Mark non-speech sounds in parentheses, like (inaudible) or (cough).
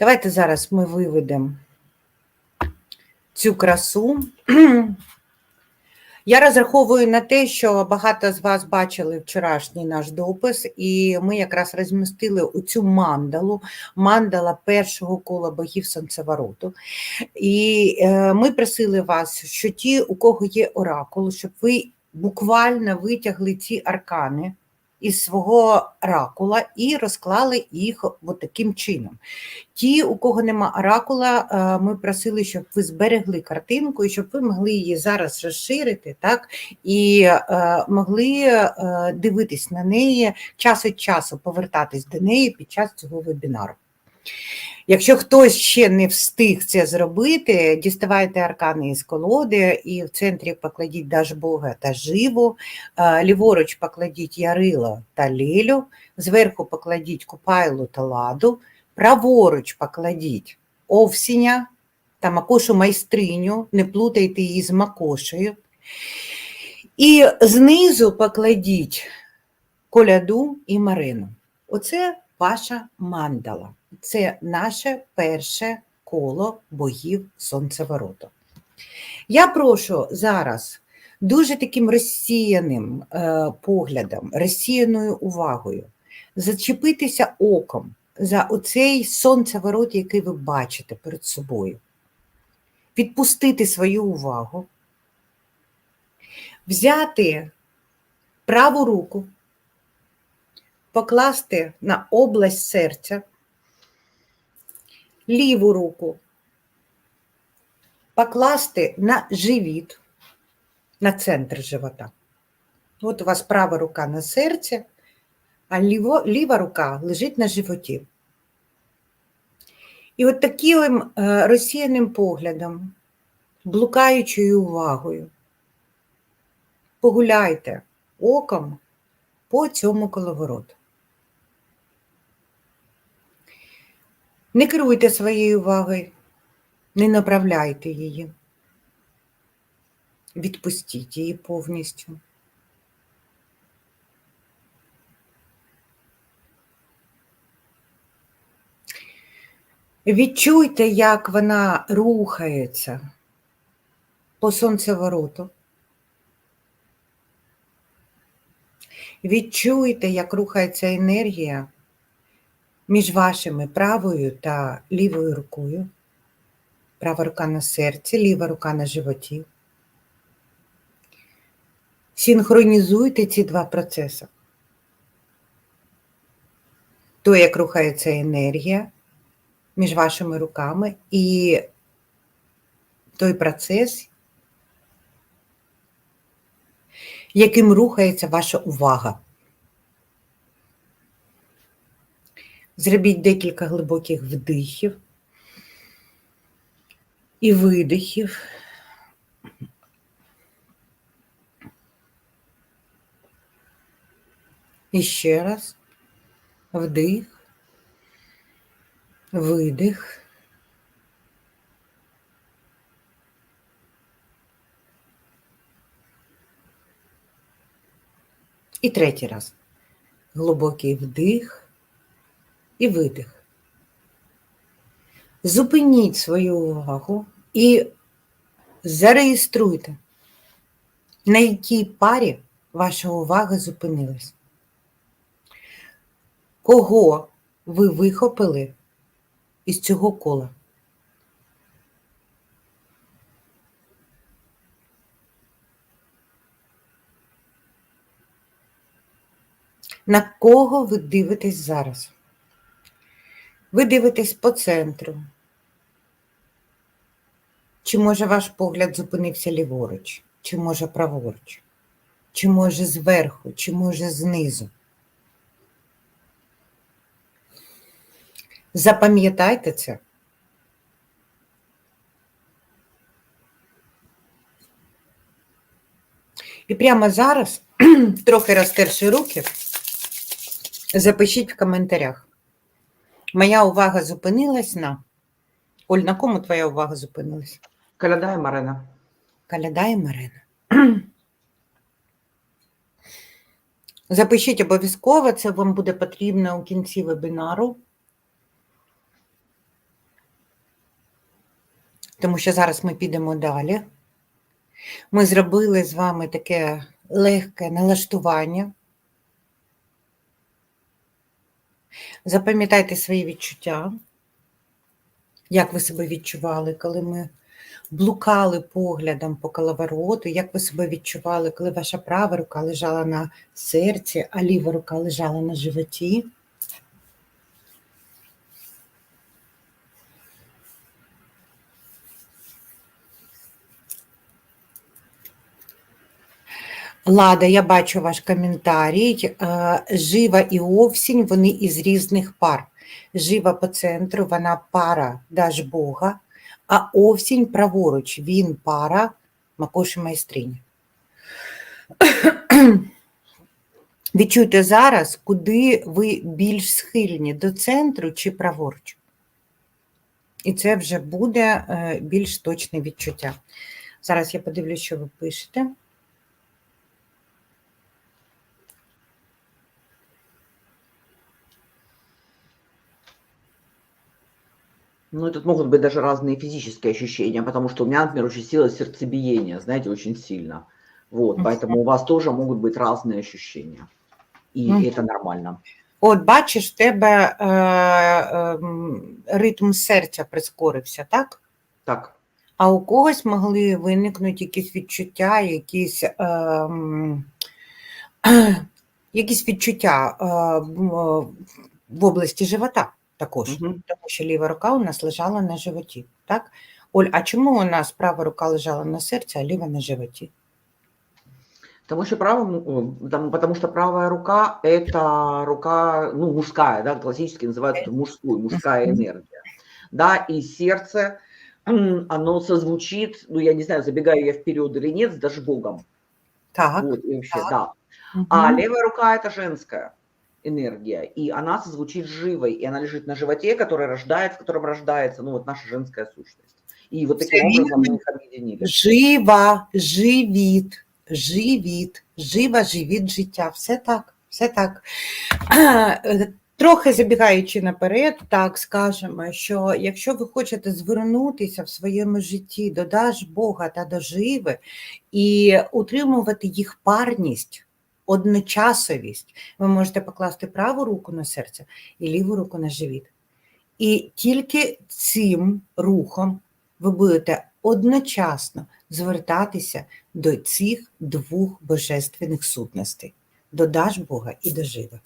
Давайте зараз ми виведемо цю красу. Я розраховую на те, що багато з вас бачили вчорашній наш допис, і ми якраз розмістили оцю мандалу, мандала першого кола богів сонцевороту. І е, ми просили вас, що ті, у кого є оракул, щоб ви буквально витягли ці аркани із свого оракула і розклали їх от таким чином. Ті, у кого нема оракула, е, ми просили, щоб ви зберегли картинку і щоб ви могли її зараз розширити, так, і е, могли е, дивитись на неї час від часу, повертатись до неї під час цього вебінару. Якщо хтось ще не встиг це зробити, діставайте аркани із колоди і в центрі покладіть Дажбога та живу, ліворуч покладіть Ярила та Лілю, зверху покладіть Купайлу та ладу, праворуч покладіть Овсіня та Макошу майстриню, не плутайте її з Макошею. І знизу покладіть коляду і Марину. Оце ваша мандала. Це наше перше коло богів сонцевороту. Я прошу зараз дуже таким розсіяним е, поглядом, розсіяною увагою зачепитися оком за оцей сонцеворот, який ви бачите перед собою, відпустити свою увагу, взяти праву руку, покласти на область серця ліву руку покласти на живіт, на центр живота. От у вас права рука на серці, а ліво, ліва рука лежить на животі. І от таким е, розсіяним поглядом, блукаючою увагою, погуляйте оком по цьому коловороту. Не керуйте своєю увагою, не направляйте її. Відпустіть її повністю. Відчуйте, як вона рухається по сонцевороту. Відчуйте, як рухається енергія між вашими правою та лівою рукою. Права рука на серці, ліва рука на животі. Синхронізуйте ці два процеси. То, як рухається енергія між вашими руками і той процес, яким рухається ваша увага. Зробіть декілька глибоких вдихів і видихів. І ще раз вдих, видих. І третій раз. Глибокий вдих і видих. Зупиніть свою увагу і зареєструйте, на якій парі ваша увага зупинилась. Кого ви вихопили із цього кола? На кого ви дивитесь зараз? Ви дивитесь по центру. Чи може ваш погляд зупинився ліворуч, чи може праворуч, чи може зверху, чи може знизу? Запам'ятайте це. І прямо зараз, (clears throat) трохи розтерши руки, запишіть в коментарях. Моя увага зупинилась на. Оль, на кому твоя увага зупинилась? Каляда і Марина. Каляда і Марина. (clears throat) Запишіть обов'язково, це вам буде потрібно у кінці вебінару. тому що зараз ми підемо далі. Ми зробили з вами таке легке налаштування. Запам'ятайте свої відчуття, як ви себе відчували, коли ми блукали поглядом по коловороту, як ви себе відчували, коли ваша права рука лежала на серці, а ліва рука лежала на животі. Лада, я бачу ваш коментарій. Е, Жива і Овсінь, вони із різних пар. Жива по центру, вона пара Дажбога, а Овсінь праворуч, він пара Макоші майстриня. (clears throat) Відчуйте зараз, куди ви більш схильні, до центру чи праворуч. І це вже буде е, більш точне відчуття. Зараз я подивлюсь, що ви пишете. Ну, это могут быть даже разные физические ощущения, потому что у меня, например, участилось сердцебиение, знаете, очень сильно. Вот, Мгм. поэтому у вас тоже могут быть разные ощущения. И Мгм. это нормально. От бачиш, в тебе е, е, м, ритм серця прискорився, так? Так, А у когось могли виникнути якісь відчуття, якісь, е, м, (clears throat) якісь відчуття е, м, е, в області живота також, Мгм. тому що ліва рука у нас лежала на животі. Так? Оль, а чому у нас права рука лежала на серці, а ліва на животі? Потому что, правому, о, там- потому что правая рука – это рука, ну, мужская, да, классически называют это мужскую, мужская Мгм. энергия. Да, и сердце, м, оно созвучит, ну, я не знаю, забегаю я вперед или нет, с дашбогом. Так. Вот, и вообще, так. да. Мгм. А левая рука – это женская энергия, и она созвучит живой, и она лежит на животе, который рождает, в котором рождается, ну, вот наша женская сущность. И вот таким Всё образом верно. мы их объединили. Жива, живіт, живіт, жива, живіт, життя. Все так, все так. (clears throat) Е, Трохи забігаючи наперед, так скажемо, що якщо ви хочете звернутися в своєму житті до Даж Бога та до живи і утримувати їх парність, одночасовість, ви можете покласти праву руку на серце і ліву руку на живіт. І тільки цим рухом ви будете одночасно звертатися до цих двох божественних сутностей до Дажбога і до Живи.